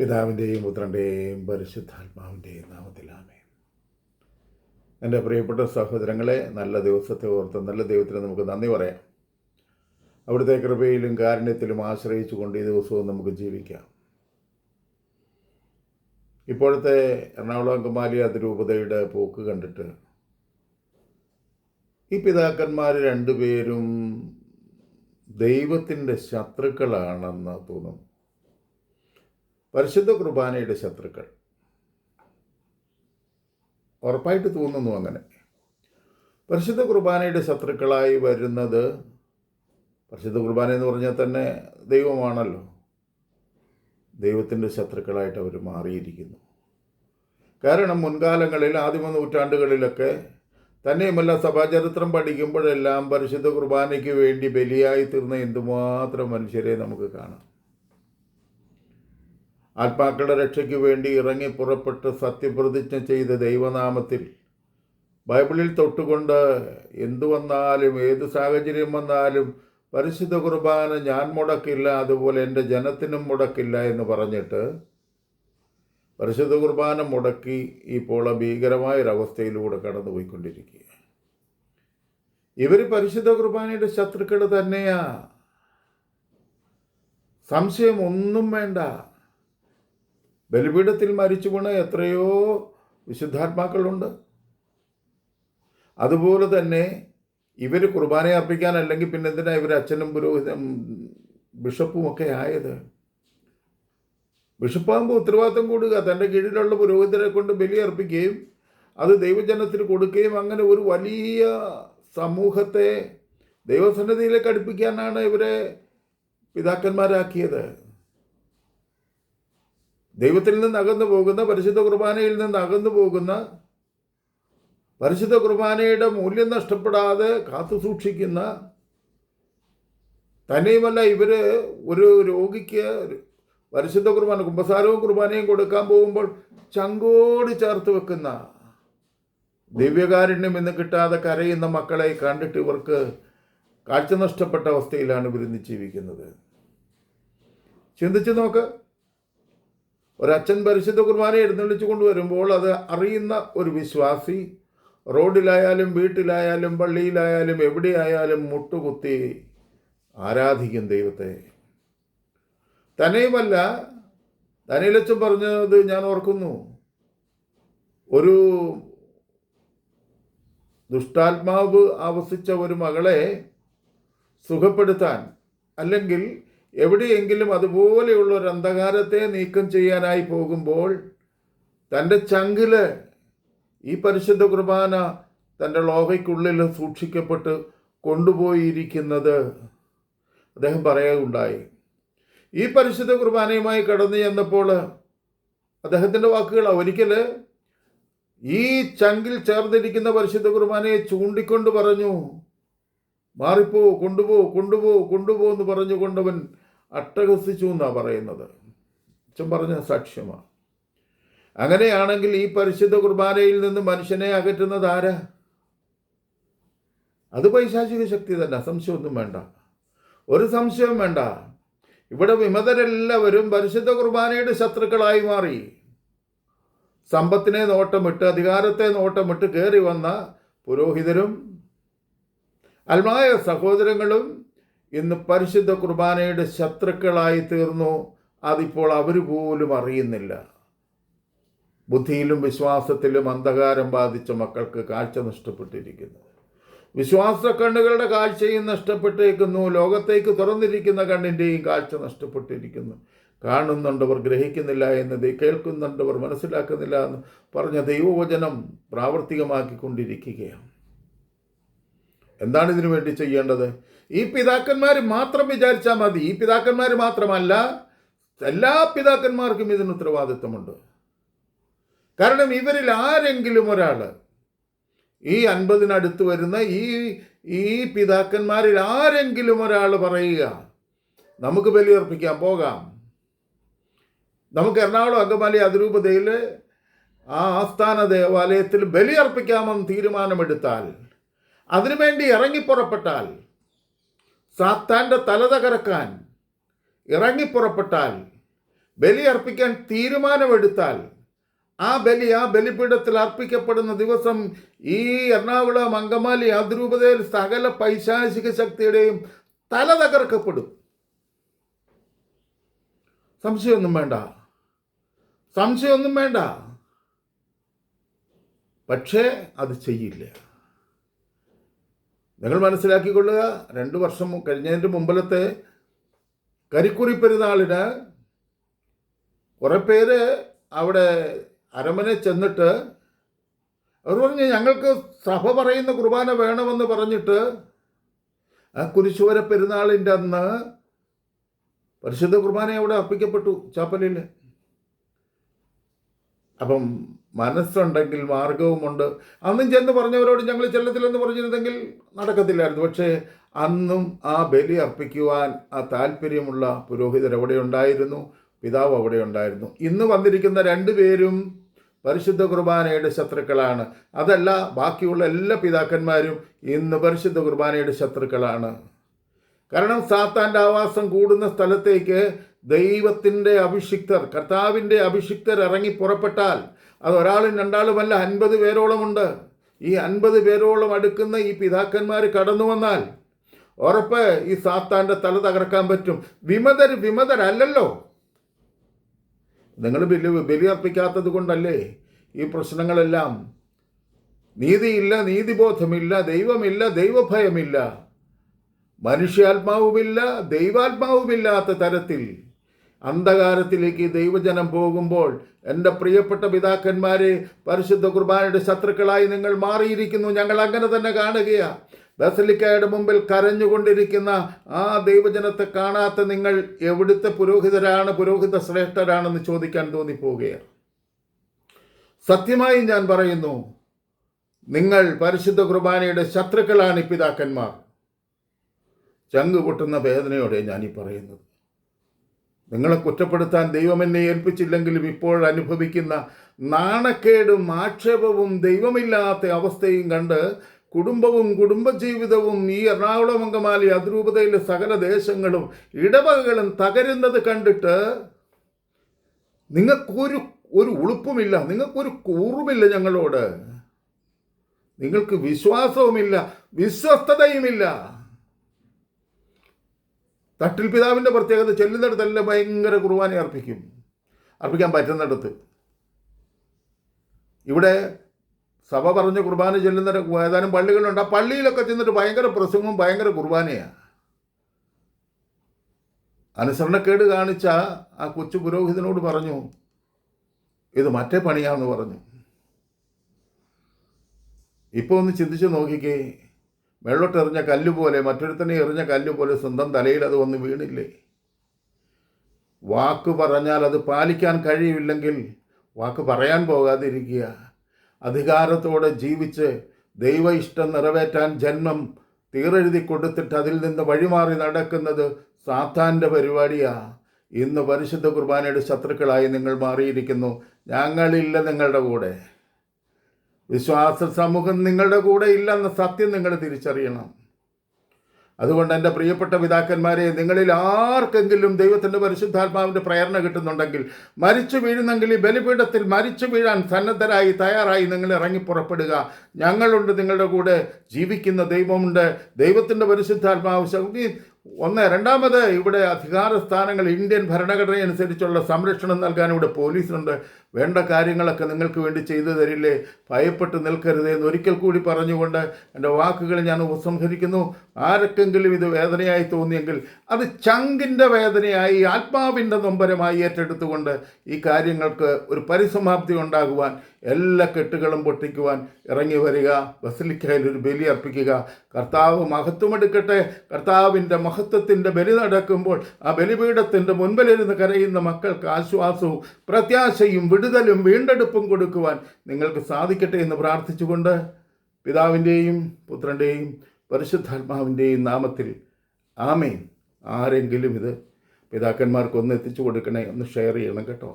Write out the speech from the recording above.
പിതാവിന്റെയും പുത്രന്റെയും പരിശുദ്ധാത്മാവിന്റെയും നാമത്തിലാമേ എന്റെ പ്രിയപ്പെട്ട സഹോദരങ്ങളെ നല്ല ദിവസത്തെ ഓർത്ത് നല്ല ദൈവത്തിന് നമുക്ക് നന്ദി പറയാം. അവിടുത്തെ കൃപയിലും കാരുണ്യത്തിലും ആശ്രയിച്ചു കൊണ്ട് ഈ ദിവസവും നമുക്ക് ജീവിക്കാം. ഇപ്പോഴത്തെ എറണാകുളം അങ്കമാലി അതിരൂപതയുടെ പോക്ക് കണ്ടിട്ട് ഈ പിതാക്കന്മാർ രണ്ടുപേരും ദൈവത്തിന്റെ ശത്രുക്കളാണെന്ന് തോന്നുന്നു. പരിശുദ്ധ കുർബാനയുടെ ശത്രുക്കൾ. ഉറപ്പായിട്ട് തോന്നുന്നു അങ്ങനെ. പരിശുദ്ധ കുർബാനയുടെ ശത്രുക്കളായി വരുന്നത് പരിശുദ്ധ കുർബാന എന്ന് പറഞ്ഞാൽ തന്നെ ദൈവമാണല്ലോ. ദൈവത്തിന്റെ ശത്രുക്കളായിട്ട് അവർ മാറിയിരിക്കുന്നു. കാരണം മുൻകാലങ്ങളിൽ ആദിമ നൂറ്റാണ്ടുകളിലൊക്കെ തന്നെയുമല്ല സഭാചരിത്രം പഠിക്കുമ്പോഴെല്ലാം പരിശുദ്ധ കുർബാനയ്ക്ക് വേണ്ടി ബലിയായി തീർന്ന എന്തുമാത്രം മനുഷ്യരെ നമുക്ക് കാണാം. ആത്മാക്കളുടെ രക്ഷയ്ക്ക് വേണ്ടി ഇറങ്ങി പുറപ്പെട്ട് സത്യപ്രതിജ്ഞ ചെയ്ത ദൈവനാമത്തിൽ ബൈബിളിൽ തൊട്ടുകൊണ്ട് എന്തു വന്നാലും ഏത് സാഹചര്യം വന്നാലും പരിശുദ്ധ കുർബാന ഞാൻ മുടക്കില്ല അതുപോലെ എന്റെ ജനത്തിനും മുടക്കില്ല എന്ന് പറഞ്ഞിട്ട് പരിശുദ്ധ കുർബാന മുടക്കി ഇപ്പോൾ ഭീകരമായൊരവസ്ഥയിലൂടെ കടന്നുപോയിക്കൊണ്ടിരിക്കുക ഇവർ പരിശുദ്ധ കുർബാനയുടെ ശത്രുക്കൾ തന്നെയാ. സംശയം ഒന്നും വേണ്ട. ബലിപീഠത്തിൽ മരിച്ചു വീണ എത്രയോ വിശുദ്ധാത്മാക്കളുണ്ട്. അതുപോലെ തന്നെ ഇവർ കുർബാന അർപ്പിക്കാൻ അല്ലെങ്കിൽ പിന്നെ എന്തിനാ ഇവർ അച്ഛനും പുരോഹിതം ബിഷപ്പും ഒക്കെ ആയത്? ബിഷപ്പാകുമ്പോൾ ഉത്തരവാദിത്തം കൂടുക. തന്റെ കീഴിലുള്ള പുരോഹിതരെ കൊണ്ട് ബലി അർപ്പിക്കുകയും അത് ദൈവജനത്തിന് കൊടുക്കുകയും അങ്ങനെ ഒരു വലിയ സമൂഹത്തെ ദൈവസന്നിധിയിലേക്ക് അടുപ്പിക്കാനാണ് ഇവരെ പിതാക്കന്മാരാക്കിയത്. ദൈവത്തിൽ നിന്ന് അകന്നു പോകുന്ന പരിശുദ്ധ കുർബാനയിൽ നിന്ന് അകന്നു പോകുന്ന പരിശുദ്ധ കുർബാനയുടെ മൂല്യം നഷ്ടപ്പെടാതെ കാത്തു സൂക്ഷിക്കുന്ന തന്നെയുമല്ല ഇവർ ഒരു രോഗിക്ക് പരിശുദ്ധ കുർബാന കുമ്പസാരവും കുർബാനയും കൊടുക്കാൻ പോകുമ്പോൾ ചങ്കോട് ചേർത്ത് വെക്കുന്ന ദിവ്യകാരുണ്യം എന്ന് കിട്ടാതെ കരയുന്ന മക്കളെ കണ്ടിട്ട് ഇവർക്ക് കാഴ്ച നഷ്ടപ്പെട്ട അവസ്ഥയിലാണ് ഇവരിന്ന് ജീവിക്കുന്നത്. ചിന്തിച്ച് നോക്ക്. ഒരച്ഛൻ പരിശുദ്ധ കുർബാന എഴുന്നള്ളിച്ചു കൊണ്ടുവരുമ്പോൾ അത് അറിയുന്ന ഒരു വിശ്വാസി റോഡിലായാലും വീട്ടിലായാലും പള്ളിയിലായാലും എവിടെയായാലും മുട്ടുകുത്തി ആരാധിക്കും ദൈവത്തെ. തന്നെയുമല്ല ദനിലച്ചൻ പറഞ്ഞത് ഞാൻ ഓർക്കുന്നു. ഒരു ദുഷ്ടാത്മാവ് ആവസിച്ച ഒരു മകളെ സുഖപ്പെടുത്താൻ അല്ലെങ്കിൽ എവിടെയെങ്കിലും അതുപോലെയുള്ള ഒരു അന്ധകാരത്തെ നീക്കം ചെയ്യാനായി പോകുമ്പോൾ തന്റെ ചങ്കിൽ ഈ പരിശുദ്ധ കുർബാന തന്റെ ലോഹയ്ക്കുള്ളിൽ സൂക്ഷിക്കപ്പെട്ട് കൊണ്ടുപോയിരിക്കുന്നത് അദ്ദേഹം പറയുകയുണ്ടായി ഈ പരിശുദ്ധ കുർബാനയുമായി കടന്നു ചെന്നപ്പോൾ അദ്ദേഹത്തിന്റെ വാക്കുകൾ ഒരിക്കൽ ഈ ചങ്കിൽ ചേർന്നിരിക്കുന്ന പരിശുദ്ധ കുർബാനയെ ചൂണ്ടിക്കൊണ്ട് പറഞ്ഞു മാറിപ്പോ കൊണ്ടുപോ കൊണ്ടുപോ കൊണ്ടുപോ എന്ന് പറഞ്ഞുകൊണ്ടവൻ അട്ടഹസിച്ചു എന്നാണ് പറയുന്നത്. അച്ഛൻ പറഞ്ഞ സാക്ഷ്യമാണ് അങ്ങനെയാണെങ്കിൽ ഈ പരിശുദ്ധ കുർബാനയിൽ നിന്ന് മനുഷ്യനെ അകറ്റുന്നത് ആരാ? അത് പൈശാചിക ശക്തി തന്നെ. സംശയമൊന്നും വേണ്ട. ഒരു സംശയവും വേണ്ട. ഇവിടെ വിമതരെല്ലാവരും പരിശുദ്ധ കുർബാനയുടെ ശത്രുക്കളായി മാറി. സമ്പത്തിനെ നോട്ടമിട്ട് അധികാരത്തെ നോട്ടമിട്ട് കയറി വന്ന പുരോഹിതരും അൽമായ സഹോദരങ്ങളും ഇന്ന് പരിശുദ്ധ കുർബാനയുടെ ശത്രുക്കളായി തീർന്നു. അതിപ്പോൾ അവർ പോലും അറിയുന്നില്ല. ബുദ്ധിയിലും വിശ്വാസത്തിലും അന്ധകാരം ബാധിച്ച മക്കൾക്ക് കാഴ്ച നഷ്ടപ്പെട്ടിരിക്കുന്നു. വിശ്വാസ കണ്ണുകളുടെ കാഴ്ചയും നഷ്ടപ്പെട്ടിരിക്കുന്നു ലോകത്തേക്ക് തുറന്നിരിക്കുന്ന കണ്ണിന്റെയും കാഴ്ച നഷ്ടപ്പെട്ടിരിക്കുന്നു. കാണുന്നുണ്ടവർ ഗ്രഹിക്കുന്നില്ല എന്നത് കേൾക്കുന്നുണ്ടവർ മനസ്സിലാക്കുന്നില്ല എന്ന് പറഞ്ഞ ദൈവവചനം പ്രാവർത്തികമാക്കിക്കൊണ്ടിരിക്കുകയാണ്. എന്താണ് ഇതിനു വേണ്ടി ചെയ്യേണ്ടത്? ഈ പിതാക്കന്മാർ മാത്രം വിചാരിച്ചാൽ മതി. ഈ പിതാക്കന്മാർ മാത്രമല്ല എല്ലാ പിതാക്കന്മാർക്കും ഇതിന് ഉത്തരവാദിത്വമുണ്ട്. കാരണം ഇവരിൽ ആരെങ്കിലും ഒരാൾ ഈ അൻപതിനടുത്ത് വരുന്ന ഈ ഈ പിതാക്കന്മാരിൽ ആരെങ്കിലും ഒരാൾ പറയുക നമുക്ക് ബലിയർപ്പിക്കാം പോകാം. നമുക്ക് എറണാകുളം അങ്കമാലി അതിരൂപതയിൽ ആ ആസ്ഥാന ദേവാലയത്തിൽ ബലിയർപ്പിക്കാമെന്ന് തീരുമാനമെടുത്താൽ അതിനുവേണ്ടി ഇറങ്ങിപ്പുറപ്പെട്ടാൽ സാത്താന്റെ തല തകർക്കാൻ ഇറങ്ങിപ്പുറപ്പെട്ടാൽ ബലി അർപ്പിക്കാൻ തീരുമാനമെടുത്താൽ ആ ബലി ആ ബലിപീഠത്തിൽ അർപ്പിക്കപ്പെടുന്ന ദിവസം ഈ എറണാകുളം അങ്കമാലി അതിരൂപതയിൽ സകല പൈശാചിക ശക്തിയുടെയും തല തകർക്കപ്പെടും. സംശയമൊന്നും വേണ്ട. സംശയമൊന്നും വേണ്ട. പക്ഷേ അത് ചെയ്യില്ല. നിങ്ങൾ മനസ്സിലാക്കിക്കൊള്ളുക രണ്ട് വർഷം കഴിഞ്ഞതിന്റെ മുമ്പിലത്തെ കരിക്കുറി പെരുന്നാളിന് കുറേ പേര് അവിടെ അരമനെ ചെന്നിട്ട് അവർ പറഞ്ഞു ഞങ്ങൾക്ക് സഭ പറയുന്ന കുർബാന വേണമെന്ന് പറഞ്ഞിട്ട് ആ കുരിശുവര പെരുന്നാളിന്റെ അന്ന് പരിശുദ്ധ കുർബാന അവിടെ അർപ്പിക്കപ്പെട്ടു ചാപ്പലിൽ അപ്പം മനസ്സുണ്ടെങ്കിൽ മാർഗവുമുണ്ട്. അന്നും ചെന്ന് പറഞ്ഞവരോട് ഞങ്ങൾ ചെല്ലത്തില്ലെന്ന് പറഞ്ഞിരുന്നെങ്കിൽ നടക്കത്തില്ലായിരുന്നു. പക്ഷേ അന്നും ആ ബലി അർപ്പിക്കുവാൻ ആ താല്പര്യമുള്ള പുരോഹിതർ അവിടെ ഉണ്ടായിരുന്നു പിതാവ് അവിടെ ഉണ്ടായിരുന്നു ഇന്ന് വന്നിരിക്കുന്ന രണ്ടുപേരും പരിശുദ്ധ കുർബാനയുടെ ശത്രുക്കളാണ്. അതല്ല ബാക്കിയുള്ള എല്ലാ പിതാക്കന്മാരും ഇന്ന് പരിശുദ്ധ കുർബാനയുടെ ശത്രുക്കളാണ്. കാരണം സാത്താന്റെ ആവാസം കൂടുന്ന സ്ഥലത്തേക്ക് ദൈവത്തിന്റെ അഭിഷിക്തർ കർത്താവിന്റെ അഭിഷിക്തർ ഇറങ്ങി പുറപ്പെട്ടാൽ അത് ഒരാളും രണ്ടാളുമല്ല അൻപത് പേരോളമുണ്ട്. ഈ അൻപത് പേരോളം അടുക്കുന്ന ഈ പിതാക്കന്മാർ കടന്നു വന്നാൽ ഉറപ്പ് ഈ സാത്താന്റെ തല തകർക്കാൻ പറ്റും. വിമതർ വിമതരല്ലല്ലോ. നിങ്ങൾ ബലി ബലി അർപ്പിക്കാത്തത് കൊണ്ടല്ലേ ഈ പ്രശ്നങ്ങളെല്ലാം? നീതിയില്ല നീതിബോധമില്ല ദൈവമില്ല ദൈവഭയമില്ല. മനുഷ്യാത്മാവുമില്ല ദൈവാത്മാവുമില്ലാത്ത തരത്തിൽ അന്ധകാരത്തിലേക്ക് ദൈവജനം പോകുമ്പോൾ എന്റെ പ്രിയപ്പെട്ട പിതാക്കന്മാരെ പരിശുദ്ധ കുർബാനയുടെ ശത്രുക്കളായി നിങ്ങൾ മാറിയിരിക്കുന്നു. ഞങ്ങൾ അങ്ങനെ തന്നെ കാണുകയാണ് ബസലിക്കയുടെ മുമ്പിൽ കരഞ്ഞുകൊണ്ടിരിക്കുന്ന ആ ദൈവജനത്തെ കാണാത്ത നിങ്ങൾ എവിടുത്തെ പുരോഹിതരാണ് പുരോഹിത ശ്രേഷ്ഠരാണെന്ന് ചോദിക്കാൻ തോന്നിപ്പോവുകയാണ് സത്യമായി ഞാൻ പറയുന്നു നിങ്ങൾ പരിശുദ്ധ കുർബാനയുടെ ശത്രുക്കളാണ് പിതാക്കന്മാർ. ചങ്ക് വേദനയോടെ ഞാൻ ഈ പറയുന്നത്. നിങ്ങളെ കുറ്റപ്പെടുത്താൻ ദൈവം എന്നെ ഏൽപ്പിച്ചില്ലെങ്കിലും ഇപ്പോൾ അനുഭവിക്കുന്ന നാണക്കേടും ആക്ഷേപവും ദൈവമില്ലാത്ത അവസ്ഥയും കണ്ട് കുടുംബവും കുടുംബജീവിതവും ഈ എറണാകുളം അങ്കമാലി അതിരൂപതയിലെ സകല ദേശങ്ങളും ഇടവകകളും തകരുന്നത് കണ്ടിട്ട് നിങ്ങൾക്കൊരു ഒരു ഉളുപ്പുമില്ല നിങ്ങൾക്കൊരു കൂറുമില്ല ഞങ്ങളോട്. നിങ്ങൾക്ക് വിശ്വാസവുമില്ല വിശ്വസ്തതയുമില്ല. തട്ടിൽ പിതാവിന്റെ പ്രത്യേകത ചെല്ലുന്നിടത്തെല്ലാം ഭയങ്കര കുർബാന അർപ്പിക്കും. അർപ്പിക്കാൻ പറ്റുന്നിടത്ത്. ഇവിടെ സഭ പറഞ്ഞ് കുർബാന ചെല്ലുന്ന ഏതാനും പള്ളികളുണ്ട്. ആ പള്ളിയിലൊക്കെ ചെന്നിട്ട് ഭയങ്കര പ്രസംഗവും ഭയങ്കര കുർബാനയാണ് അനുസരണക്കേട് കാണിച്ച ആ കൊച്ചു പുരോഹിതനോട് പറഞ്ഞു ഇത് മറ്റേ പണിയാണെന്ന് പറഞ്ഞു. ഇപ്പോൾ ഒന്ന് ചിന്തിച്ച് നോക്കിക്കേ. വെള്ളോട്ടെറിഞ്ഞ കല്ലുപോലെ മറ്റൊരുത്തനെ എറിഞ്ഞ കല്ലുപോലെ സ്വന്തം തലയിൽ അത് വന്ന് വീണില്ലേ? വാക്ക് പറഞ്ഞാൽ അത് പാലിക്കാൻ കഴിയില്ലെങ്കിൽ വാക്ക് പറയാൻ പോകാതിരിക്കുക. അധികാരത്തോടെ ജീവിച്ച് ദൈവ ഇഷ്ടം നിറവേറ്റാൻ ജന്മം തീറെഴുതി കൊടുത്തിട്ട് അതിൽ നിന്ന് വഴിമാറി നടക്കുന്നത് സാത്താന്റെ പരിപാടിയാണ് ഇന്ന് പരിശുദ്ധ കുർബാനയുടെ ശത്രുക്കളായി നിങ്ങൾ മാറിയിരിക്കുന്നു. ഞങ്ങളില്ല നിങ്ങളുടെ കൂടെ. വിശ്വാസ സമൂഹം നിങ്ങളുടെ കൂടെ ഇല്ലെന്ന സത്യം നിങ്ങൾ തിരിച്ചറിയണം. അതുകൊണ്ട് എന്റെ പ്രിയപ്പെട്ട പിതാക്കന്മാരെ നിങ്ങളിൽ ആർക്കെങ്കിലും ദൈവത്തിന്റെ പരിശുദ്ധാത്മാവിന്റെ പ്രേരണ കിട്ടുന്നുണ്ടെങ്കിൽ മരിച്ചു വീഴുന്നെങ്കിൽ ഈ ബലിപീഠത്തിൽ മരിച്ചു വീഴാൻ സന്നദ്ധരായി തയ്യാറായി നിങ്ങൾ ഇറങ്ങി പുറപ്പെടുക. ഞങ്ങളുണ്ട് നിങ്ങളുടെ കൂടെ ജീവിക്കുന്ന ദൈവമുണ്ട്. ദൈവത്തിന്റെ പരിശുദ്ധാത്മാവ് ശക്തി ഒന്ന് രണ്ടാമത് ഇവിടെ അധികാര സ്ഥാനങ്ങൾ ഇന്ത്യൻ ഭരണഘടന അനുസരിച്ചുള്ള സംരക്ഷണം നൽകാൻ ഇവിടെ പോലീസുണ്ട്. വേണ്ട കാര്യങ്ങളൊക്കെ നിങ്ങൾക്ക് വേണ്ടി ചെയ്തു തരില്ലേ? ഭയപ്പെട്ട് നിൽക്കരുത് എന്ന് ഒരിക്കൽ കൂടി പറഞ്ഞുകൊണ്ട് എന്റെ വാക്കുകൾ ഞാൻ ഉപസംഹരിക്കുന്നു. ആരൊക്കെങ്കിലും ഇത് വേദനയായി തോന്നിയെങ്കിൽ അത് ചങ്കിന്റെ വേദനയായി ആത്മാവിന്റെ നൊമ്പരമായി ഏറ്റെടുത്തുകൊണ്ട് ഈ കാര്യങ്ങൾക്ക് ഒരു പരിസമാപ്തി ഉണ്ടാകുവാൻ എല്ലാ കെട്ടുകളും പൊട്ടിക്കുവാൻ ഇറങ്ങി വരിക ബസലിക്കയിൽ ഒരു ബലി അർപ്പിക്കുക. കർത്താവ് മഹത്വമെടുക്കട്ടെ കർത്താവിന്റെ മഹത്വത്തിന്റെ ബലി നടക്കുമ്പോൾ ആ ബലിപീഠത്തിന്റെ മുൻപിലിരുന്ന് കരയുന്ന മക്കൾക്ക് ആശ്വാസവും പ്രത്യാശയും വിടുതലും വീണ്ടെടുപ്പും കൊടുക്കുവാൻ നിങ്ങൾക്ക് സാധിക്കട്ടെ എന്ന് പ്രാർത്ഥിച്ചുകൊണ്ട് പിതാവിന്റെയും പുത്രന്റെയും പരിശുദ്ധാത്മാവിന്റെയും നാമത്തിൽ ആമേൻ. ആരെങ്കിലും ഇത് പിതാക്കന്മാർക്കൊന്ന് എത്തിച്ചു കൊടുക്കണേ ഒന്ന് ഷെയർ ചെയ്യണം കേട്ടോ.